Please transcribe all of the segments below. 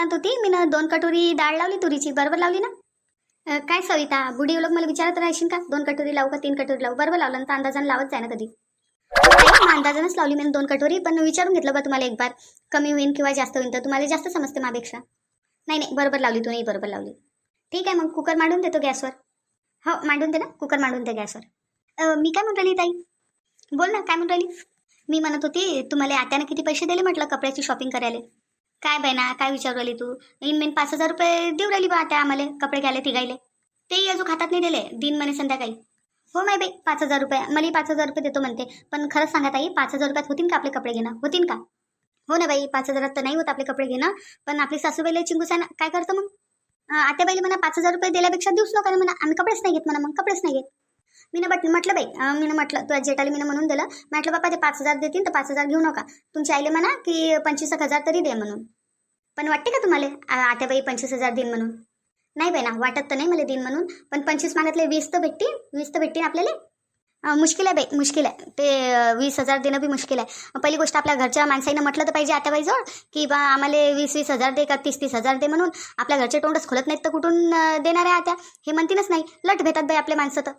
म्हणत होती मी ना दोन कटोरी डाळ लावली तुरीची. बरोबर लावली ना? काय सविता बुडी लोक मला विचारत राहशील का? दोन कटोरी लावू का तीन कटोरी लावू? बरोबर लावलं ना तर अंदाजानं लावत जाय ना कधी. नाही, मग अंदाजानंच लावली मी दोन कटोरी पण विचारून घेतलं बा तुम्हाला एक बार कमी होईन किंवा जास्त होईल तर तुम्हाला जास्त समजते माझ्यापेक्षा. नाही नाही बरोबर लावली तू नाही बरोबर लावली. ठीक आहे मग कुकर मांडून देतो गॅसवर. हो मांडून दे ना कुकर मांडून दे गॅसवर. मी काय म्हणून राहिली ताई? बोल ना काय म्हणून राहिली? मी म्हणत होती तुम्हाला आत्यानं किती पैसे दिले म्हटलं कपड्याची शॉपिंग करायला. काय बाई ना काय विचारू राहिली तू? इन मेन पाच हजार रुपये देऊ राहिली बा त्या आम्हाला कपडे घ्यायला तिघायले तेही अजून खातात नाही दिले दिन म्हणे संध्याकाळी. हो माय बाई पाच हजार रुपये मला पाच हजार रुपये देतो म्हणते पण खरंच सांगा ताई पाच हजार रुपयात होतील का आपले कपडे घेणं? होतील का? हो ना बाई पाच हजारात तर नाही होत आपले कपडे घेणं पण आपली सासूबाईला चिंगूस आहे ना काय करतं मग? आत्याबाईला म्हणा पाच हजार रुपये दिल्यापेक्षा देऊच नका म्हणा आम्ही कपडेच नाही घेत म्हणा मग कपडेच नाही घेत. मी बट म्हटलं बाई अं, मी म्हटलं तुझ्या जेटाला मी म्हणून दिलं. म्हटलं बापा ते पाच हजार देतील तर पाच हजार घेऊ नका. तुमच्या आईले म्हणा की पंचवीस एक हजार तरी दे म्हणून. पण वाटते का तुम्हाला? आ- आत्याबाई पंचवीस हजार देईन म्हणून. नाही बाई ना वाटत तर नाही मला देईन म्हणून. पण पंचवीस मागितले वीस तर भेटतील. वीस तर भेटतील आपल्याला. मुश्किल आहे बाई मुश्किल आहे. ते वीस हजार देणं बी मुश्किल आहे. पहिली गोष्ट आपल्या घरच्या माणसाईनं म्हटलं तर पाहिजे आताबाईजवळ की बा आम्हाला वीस वीस हजार दे का तीस तीस हजार दे म्हणून. आपल्या घरचे तोंडच खोलत नाहीत तर कुठून देणार आहे आत्या? हे म्हणतीनच नाही. लट भेटतात बाई आपल्या माणसं तर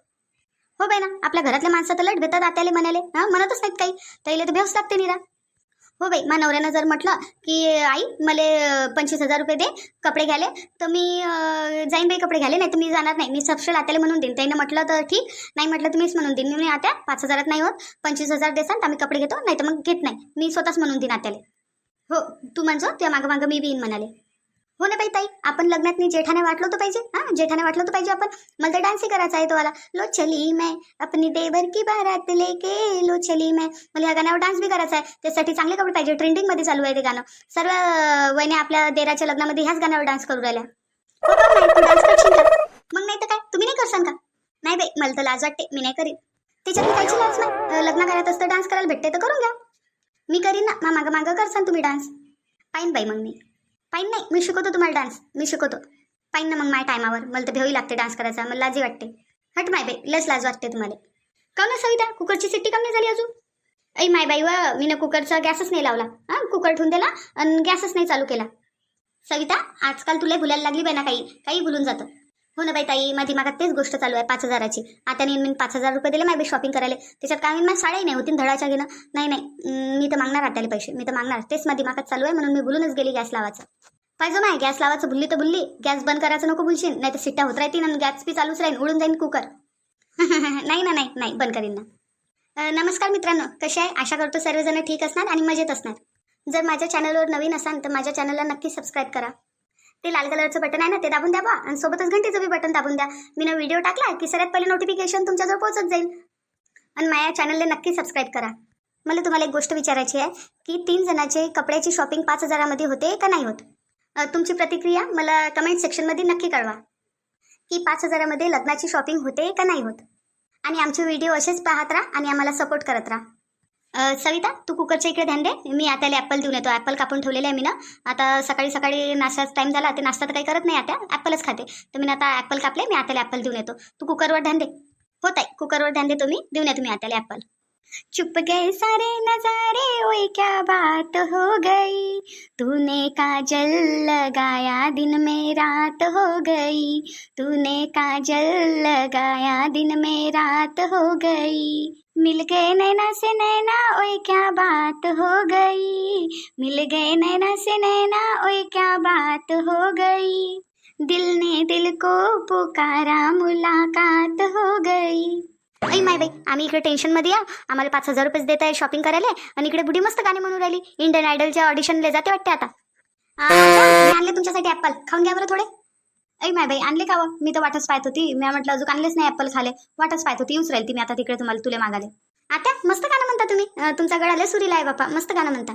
हो बाई ना आपल्या घरातल्या माणसं तर लट भेटतात आत्याले म्हणाले. हा म्हणतच नाहीत काही. त्याला तर भेवच लागते निरा. हो बाई मा नवऱ्यानं जर म्हटलं की आई मला पंचवीस हजार रुपये दे कपडे घ्याले तर मी जाईन बाई कपडे घ्याले नाही तर मी जाणार नाही. मी सबशेल आत्याला म्हणून देईन. त्यानं म्हटलं तर ठीक नाही म्हटलं तर मीच म्हणून देईन. मी आत्या पाच हजारात नाही होत. पंचवीस हजार देसान तर आम्ही कपडे घेतो नाही तर मग घेत नाही. मी स्वतःच म्हणून देईन आत्याला. हो तू म्हणजो त्या मागं मागं मी बी येईन म्हणाले. हो ना बाई ताई आपण लग्नात मी जेठाने वाटलो तर पाहिजे. हां जेठाने वाटलो तर पाहिजे आपण. मला तर डान्सही करायचा आहे तो वाला. लो चली मैं अपनी देवर की बारात लेके लो चली मैं. मला या गाण्यावर डान्स बी करायचा आहे. त्यासाठी चांगले कपडे पाहिजे. ट्रेंडिंगमध्ये चालू आहे ते गाणं. सर्व वयने आपल्या देराच्या लग्नामध्ये ह्याच गाण्यावर डान्स करू राहिल्या. हो का डान्स करशील का मग नाही तर काय? तुम्ही नाही करसान का? नाही बाई मला तर लाज वाटते. मी नाही करीन. त्याच्यात कायची लाज नाही. लग्न करायचं असतं डान्स करायला भेटते तर करून घ्या. मी करीन ना. मागं मागं करसान तुम्ही डान्स पाहिन बाई मग मी. पाहिन नाही मी शिकवतो तुम्हाला डान्स मी शिकवतो. पाहिन ना मग माझ्या टायमावर मला तर भेवी लागते डान्स करायचा मला लाजी वाटते. हट माय बाई लस लाज वाटते तुम्हाला. का ना सविता कुकरची सिट्टी कम नाही झाली अजून? ऐ माय बाई व मी ना कुकरचा गॅसच नाही लावला. हां कुकर ठेवून दिला आणि गॅसच नाही चालू केला. सविता आजकाल तुला भुलायला लागली बाई ना काही काही भुलून जातं. हो ना बाई ताई माझी मागात तेच गोष्ट चालू आहे पाच हजाराची. आता मी मी पाच हजार रुपये दिले माझी शॉपिंग करायला. त्याच्यात काय माझ्या साड्याही नाही होती धडाच्या घेणं. नाही नाही मी तर मागणार आटाले पैसे. मी तर मागणार. तेच माझी मागात चालू आहे म्हणून मी भुलूनच गेली गॅस लावायचं पाहिजे माय गॅस लावायचं भुलली तर भुलली. गॅस बंद करायचं नको भुलशील नाही तर सिट्ट्या होत राहतील आणि गॅस बी चालूच राहील उडून जाईन कुकर. नाही ना नाही नाही बंद करीन ना. नमस्कार मित्रांनो कसे आहे? आशा करतो सर्वजण ठीक असणार आणि मजेत असणार. जर माझ्या चॅनलवर नवीन असाल तर माझ्या चॅनलला नक्की सबस्क्राईब करा. ते लाल कलरचं बटन आहे ना ते दाबून द्या बा आणि सोबतच घंटेचं बी बटन दाबून द्या. मी ना व्हिडिओ टाकला की सगळ्यात पहिले नोटिफिकेशन तुमच्याजवळ पोहोचत जाईल. आणि माझ्या चॅनलला नक्की सबस्क्राईब करा. मला तुम्हाला एक गोष्ट विचारायची आहे की तीन जणांचे कपड्याची शॉपिंग पाच हजारामध्ये होते का नाही होत? तुमची प्रतिक्रिया मला कमेंट सेक्शनमध्ये नक्की कळवा. की पाच हजारामध्ये लग्नाची शॉपिंग होते का नाही होत? आणि आमचे व्हिडिओ असेच पाहत राहा आणि आम्हाला सपोर्ट करत राहा. अ, सविता तू कुकरच्या इकडे ध्यान दे. मी आता ॲपल देऊन येतो. ॲपल कापून ठेवलेले आहे मी ना. आता सकाळी सकाळी नाश्ताचा टाईम झाला ते नाश्ता तर काही करत नाही आता ॲपलच खाते. तर मी आता ॲपल कापले मी आता ॲपल देऊन येतो. तू कुकरवर ध्यान दे. हो ताई कुकरवर ध्यान दे तुम्ही देऊन या तुम्ही आता ॲपल चुप गए सारे नजारे ओए क्या बात हो गई. तूने काजल लगाया दिन में रात हो गई. तूने काजल लगाया दिन में रात हो गई. मिल गए नैना से नैना ओए क्या बात हो गई? मिल गए नैना से नैना ओए क्या बात हो गई? दिल ने दिल को पुकारा मुलाकात हो गई। ऐ माय बाई आम्ही इकडे टेन्शनमध्ये या आम्हाला पाच हजार रुपयेच देत आहे शॉपिंग करायला. आणि इकडे बुडी मस्त गाणी म्हणून राहिली. इंडियन आयडलच्या ऑडिशनला जाते वाटते आता. आ, मी आणले तुमच्यासाठी ॲपल खाऊन घ्या बरं थोडे. ऐ माय बाई आणले का मी तर वाटच पाहत होती. मी म्हटलं अजून आणलेच नाही ॲपल खाले. वाटच पाहत होती. येऊच राहील ती. मी आता तिकडे तुम्हाला तुले मागाले. आता मस्त गाणं म्हणता तुम्ही. अं, तुमचा गळाले सुरीला आहे बापा मस्त गाणं म्हणता.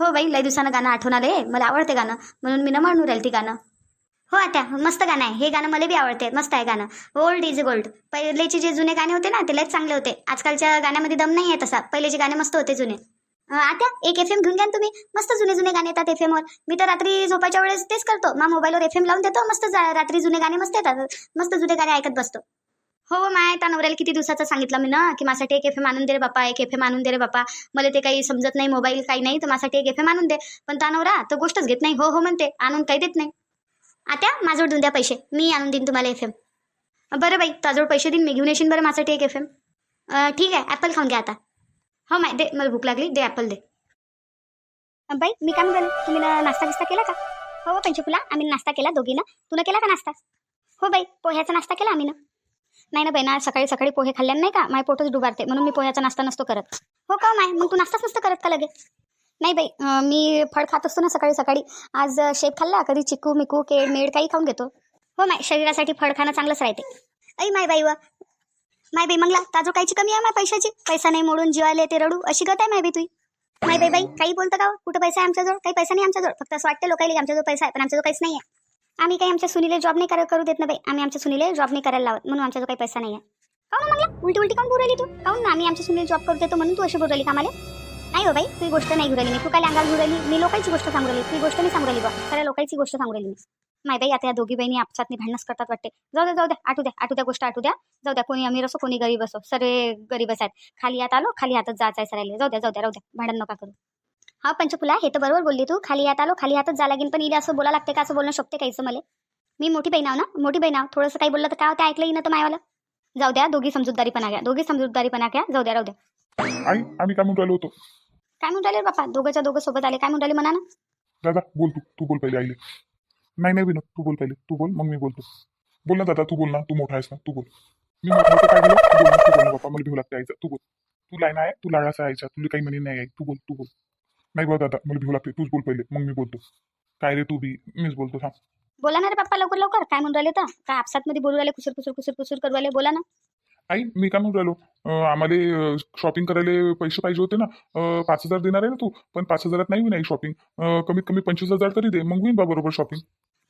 हो बाई लय दिवसानं गाणं आठवण आले मला आवडते गाणं. म्हणून मी न म्हणून राहील ती गाणं. हो आता मस्त गाणं आहे. हे गाणं मला बी आवडते. मस्त आहे गाणं. Old is gold. पहिलेचे जे जुने गाणे होते ना ते लयच चांगले होते. आजकालच्या गाण्यामध्ये दम नाही आहे तसा. पहिलेचे गाणे मस्त होते जुने. आता एक एफ एम घेऊन घ्या ना तुम्ही. मस्त जुने जुने गाणे येतात एफ एमवर मी तर रात्री झोपायच्या वेळेस तेच करतो. मा मोबाईलवर एफ एम लावून देतो मस्त जा- रात्री जुने गाणे मस्त येतात. मस्त जुने गाणे ऐकत बसतो. हो, हो माय त्या नवऱ्याला किती दिवसाचं सांगितलं मी ना की माझ्यासाठी एक एफ एम आणून दे रे बापा एक एफ एम आणून दे रे बापा. मला ते काही समजत नाही मोबाईल काही नाही तर माझ्यासाठी एक एफ एम आणून दे. पण त्या नवरा तो गोष्टच घेत नाही. हो हो म्हणते. आणून काही देत नाही. आता माझ्यावर देऊन द्या पैसे. मी आणून देईन तुम्हाला एफ एम बरं बाई ताजवळ पैसे देईन. मी घेऊन येशील बरं माझ्यासाठी एक एफ एम ठीक आहे ॲपल खाऊन घ्या आता. हो माय दे मला भूक लागली. दे ॲपल दे. बाई मी काय म्हणून तुम्ही ना नाश्ता बिस्ता केला का? हो हो पंचकुला. आम्ही नाश्ता केला दोघीनं. तुला केला का नाश्ता? हो बाई पोह्याचा नाश्ता केला आम्ही ना नाही ना बाई ना सकाळी सकाळी पोहे खाल्ल्यानं नाही का? माय पोटच डुबारते म्हणून मी पोह्याचा नाश्ता नसतो करत. हो का हो, माय? मग तू नाश्ताच नसतो करत का लगे? नाही बाई मी फळ खात असतो ना सकाळी सकाळी. आज शेप खाल्ला कधी चिकू मिकू केळ मेड काही खाऊन घेतो. हो माय शरीरासाठी फळ खाणं चांगलंच राहते. ऐ माय बाई व माय बाई मंगला ताजो कायची कमी आहे माझ्या पैशाची? पैसा नाही मोडून जीवायला ते रडू. अशी गत आहे माय बाई तुई. माय बाई बाई काही बोलतं का हो? कुठं पैसा आहे आमच्याजवळ? काही पैसा नाही आमच्याजवळ. फक्त असं वाटतं लोकांना आमच्याजवळ पैसा आहे पण आमच्याजवळ काहीच नाही आहे आम्ही काही आमच्या सुनीले जॉब नाही करा करू देत ना बाई. आम्ही आमच्या सुनीले जॉब नाही करायला लावत म्हणून आमच्याजवळ काही पैसा नाही आहे हो काऊन मंगला? उलटी उलटी काऊन बोलली तू? काऊन ना आम्ही आमच्या सुनील जॉब करू देतो म्हणून तू अशी बोलायली कामाले? नाही हो बाई तुझी गोष्ट नाही घुरली मी. तू काय अंगाल घुरली मी लोकांची गोष्ट सांगू तुझी गोष्ट नाही सांगू राहिली बा सगळ्या लोकांची गोष्ट सांगू मी. माय बाई आता या दोघी बहिणी आपसात भांडणच करतात वाटते. जाऊ द्या जाऊ द्या आठू द्या आठू द्या गोष्ट आठू द्या. जाऊ द्या कोणी अमीर असो कोणी गरीब असो. सर्व गरीबच आहेत. खाली हात आलो खाली हातच जायचं आहे सरायला जाऊ द्या जाऊ द्या राहू द्या. भांडण नका करू. हा पंचकुला हे तर बरोबर बोलली तू. खाली हात आलो खाली हातच जा लागेल पण इला असं बोला लागते का? असं बोलणं शोभते काहीचं मला? मी मोठी बहीण आहो ना? मोठी बहीण आहो. थोडंसं काही बोललं तर काय होतं? ऐकलं ना तर मायावाला. जाऊ द्या दोघी समजूतदारीपणा घ्या. दोघी समजूतदारीपणा घ्या. जाऊ द्या राहू द्या. आई आम्ही काय म्हणून राहिलो होतो? काय म्हणून राहिले बापा दोघंच्या दोघं सोबत आले. काय म्हणून राहिले म्हणा ना दादा बोल तू. तू बोल पहिले आईले. नाही नाही विनोद तू बोल पहिले. तू बोल मग मी बोलतो. बोल ना दादा तू बोल ना. तू मोठा आहेस ना तू बोल. मी मोठा होतो काय झालं तू बोल ना तू बोल ना बाप्पा. मला भिऊ लागते आईचं. तू बोल. तू लाईन आहे तू लाडाचा आईचा. तुला काही म्हणे नाही आई. तू बोल तू बोल. नाही बा दादा मला भिऊ लागते. तूच बोल पहिले. मग मी बोलतो. काय रे तू बी? मीच बोलतो थांब. बोला ना रे पप्पा लवकर लवकर. काय म्हणून राहिले तर? काय आपसात मध्ये बोलू राहिले कुसूर कुसूर कुसूर कुसूर करू राहिले? बोला ना. आई मी काय म्हणून राहिलो? आम्हाला शॉपिंग करायला पैसे पाहिजे होते ना. पाच हजार देणार आहे ना तू? पण पाच हजारात नाही होईन आई शॉपिंग कमीत कमी पंचवीस हजार तरी दे. मग होईन बा बरोबर शॉपिंग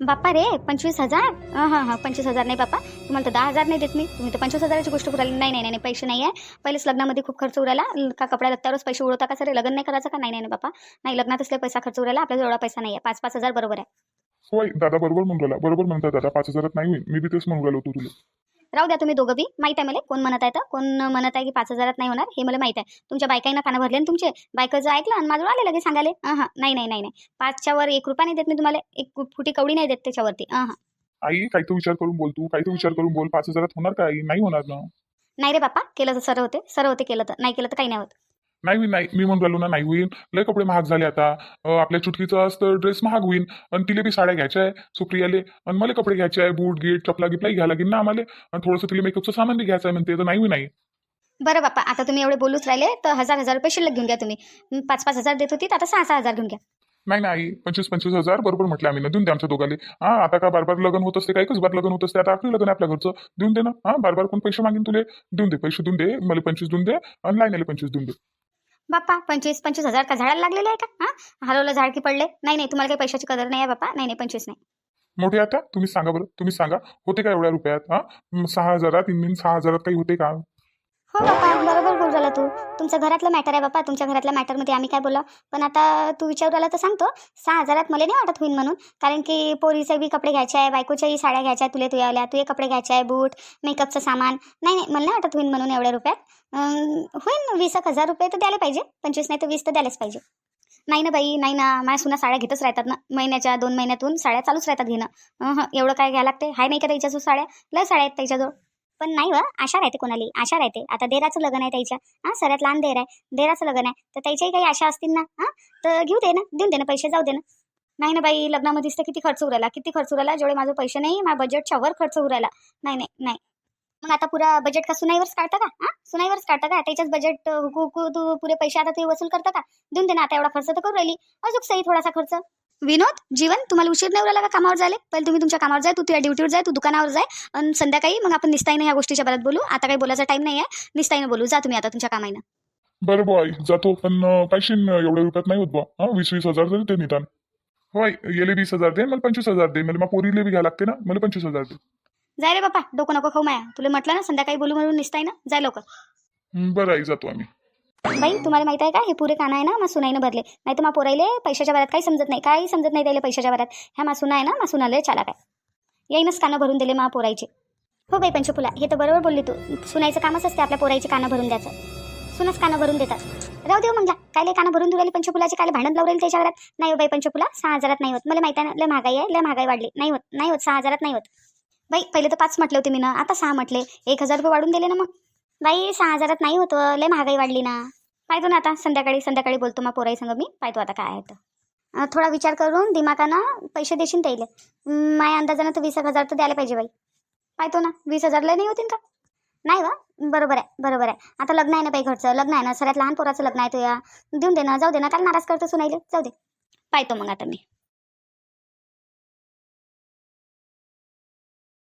बाप्पा रे पंचवीस हजार? हां हां पंचवीस हजार नाही बाप्पा. तुम्हाला तर दहा हजार नाही देत मी. तुम्ही तर पंचवीस हजाराची गोष्ट करू नाही नाही नाही पैसे नाही आहे पहिलेच लग्नामध्ये खूप खर्च उरायला का कपड्या दत्तावरच पैसे उडवता का सर? लग्न नाही करायचं का? नाही नाही बाप्पा. नाही लग्नात असले पैसा खर्च उरायला आपल्याला एवढा पैसा नाही आहे पाच पाच हजार बरोबर आहे. होय दादा बरोबर म्हणून राहिला. बरोबर म्हणता दादा. पाच हजारात नाही होईल. मी बी तेच म्हणून राहिलो होतो तुला. राहू द्या तुम्ही दोघं बी. माहीत आहे मला. कोण म्हणत आहे तर कोण म्हणत आहे की पाच हजारात नाही होणार हे मला माहीत आहे. तुमच्या बायकाईनं कानं भरले ना तुमचे? बायकाचं ऐकलं आणि माझं आले लगे सांगाले हां हां नाही नाही नाही नाही. पाचच्या वर एक रुपया नाही देत मी तुम्हाला एक फुटी कवडी नाही देत त्याच्यावरती. हां आई काही तो विचार करून बोल तू काही तो विचार करून बोल. पाच हजारात होणार का आई नाही होणार ना? नाही रे बाप्पा केलं तर सरळ होते. सरळ होते केलं तर. नाही केलं तर काही नाही होत. नाही होईल नाही. मी म्हणून राहिलो ना नाही होईल. लय कपडे महाग झाले आता. अं, आपल्या चुटकीचा असतं ड्रेस महाग होईल. आणि तिला बी साड्या घ्यायच्या आहे सुप्रियाले. आणि मला कपडे घ्यायचे आहे बूट गीट चपला गिपलाही घ्यायला लागेल ना आम्हाला. आणि थोडंसं तिला मेकअपचं सामान बी घ्यायचं आहे म्हणते. तर नाही होईल नाही. बरं बाप्पा आता तुम्ही एवढे बोलूच राहिले तर हजार हजार रुपये शिल्लक घेऊन घ्या तुम्ही. मी पाच पाच हजार देत होती तर आता सहा सहा हजार घेऊन घ्या. नाही नाही. पंचवीस पंचवीस हजार बरोबर म्हटलं आम्ही ना. देऊन दे आमच्या दोघाले. हा आता का बार बार लग्न होत असते काही बार लग्न होत असते. आता आपलं लग्न आहे आपल्या घरचं. देऊन दे ना. हा बार बार कोण पैसे मागीन तुले? देऊन दे. पैसे देऊन दे. मला पंचवीस देऊन दे. आणि लाईनले पंचवीस देऊन दे. बाप्पा पंचवीस पंचवीस हजार का झाडाला लागलेले आहे का? हां? हलवलं झाड की पडले? नाही नाही तुम्हाला काही पैशाची कदर नाही आहे बाप्पा? नाही नाही पंचवीस नाही. मोठे आता? तुम्ही सांगा बरं. तुम्ही सांगा. होते का एवढ्या रुपयात? हा? सहा हजारात इन सहा हजारात काही होते का? हो बापा बरोबर बोल राहिला तू. तुमच्या घरातलं मॅटर आहे बापा. तुमच्या घरातल्या मॅटरमध्ये आम्ही काय बोला पण आता तू विचारू राहिला तर सांगतो. सहा हजारात मला नाही वाटत होईल म्हणून. कारण की पोरीचे बी कपडे घ्यायचे आहे बायकोच्याही साड्या घ्यायच्या तुले तुया आल्या तुझे कपडे घ्यायचे आहे बूट मेकअपचं सामान. नाही नाही मला नाही वाटत होईल म्हणून एवढ्या रुपयात. होईन होईल वीस एक हजार रुपये तर द्यायला पाहिजे. पंचवीस नाही तर वीस तर द्यायलाच पाहिजे. नाही ना बाई नाही ना. माझ्या सुना साड्या घेतच राहतात ना. महिन्याच्या दोन महिन्यातून साड्या चालूच राहतात घेणं. एवढं काय घ्यायला लागते हाय नाही का त्याच्याजवळ साड्या? लय साड्या आहेत त्याच्याजवळ. पण नाही व आशा राहते कोणाली आशा राहते. आता देराचं लग्न आहे त्याच्या. हां सगळ्यात लहान देर आहे. देराचं लग्न आहे. तर त्याच्याही काही आशा असतील ना? हां? तर घेऊ दे ना देऊन दे ना पैसे जाऊ दे ना. नाही ना बाई लग्नामध्येच तर किती खर्च उरायला किती खर्च उरायला. जेवढे माझे पैसे नाही माझ्या बजेटच्या वर खर्च उरायला. नाही नाही नाही. मग आता पुरा बजेट का सुनाईवरच काढता का? हां? सुनाईवरच काढता का? त्याच्याच बजेट हुकू हुकू तू पुरे पैसे आता तू वसूल करता का? देऊन दे ना आता एवढा खर्च तर करू राहिली. अजून सही थोडासा खर्च. विनोद जीवन तुम्हाला उशीर नाही उरायला का कामावर जायला? पहिले तुम्ही तुमच्या कामावर जाय तू तुझ्या ड्युटीवर जाय तू दुकानावर जाय. आणि संध्याकाळी मग आपण निस्ताईनं ह्या गोष्टीच्या परत बोलू. आता काही बोलायचा टाईम नाही आहे निस्ताईनं बोलू. जा तुम्ही आता तुमच्या कामाईनं. बरं बॉय जातो. पण पाचशे न एवढ्या रुपयात नाही होत बा हा वीस वीस हजार तरी ते निदान. होय येले वीस हजार दे मला पंचवीस हजार दे. मला मग पोरीले बी घ्या लागते ना. मला पंचवीस हजार दे. जाय रे बापा. डोकं नको खाऊ माया. तुला म्हटलं ना संध्याकाळी बोलू म्हणून निसताय ना जाय लवकर. हं, बरं आई. जातो आम्ही. बाई तुम्हाला माहीत आहे का? हे पुरे काना आहे ना मा सुनाईनं भरले. नाही तर मा पोरायले पैशाच्या भरात काही समजत नाही. काही समजत नाही त्याला पैशाच्या भरात ह्या मा सुना आहे ना मा सुनाले चाला काय येईनच कानं भरून दिले मा पोरायचे हो बाई पंचफुला हे तर बरोबर बोलली तू. सुनायचं कामच असते आपल्या पोराईचे कानं भरून द्यायचं. सुनच कानं भरून देतात. राहू देऊ मग काय कायले कानं भरून धुराली पंचफुलाचे? कायले भांडण लावलेली त्याच्या घरात नाही हो बाई पंचफुला सहा हजारात नाही होत. मला माहिती आहे ना लय महागाई आहे लय महागाई वाढली. नाही होत नाही होत सहा हजारात नाही होत. बाई पहिले तर पाच म्हटले होते मी ना आता सहा म्हटले. एक हजार रुपये वाढून दिले ना मग. बाई सहा हजारात नाही होतं लय महागाई वाढली ना. पाहतो ना आता संध्याकाळी संध्याकाळी बोलतो मग पोराई संग मी. पाहतो आता काय आहे तर. थोडा विचार करून दिमागानं पैसे देशील त्याईले माझ्या अंदाजानं तर वीस एक हजार तर द्यायला पाहिजे बाई. पाहतो ना वीस हजारला नाही होतील का? नाही वा? बरोबर आहे बरोबर आहे. आता लग्न आहे ना बाई घरचं लग्न आहे ना सगळ्यात लहान पोराचं लग्न आहे तुया. देऊन दे ना जाऊ दे ना काल नाराज करतो सुनाईले. जाऊ दे. पाहतो मग आता मी.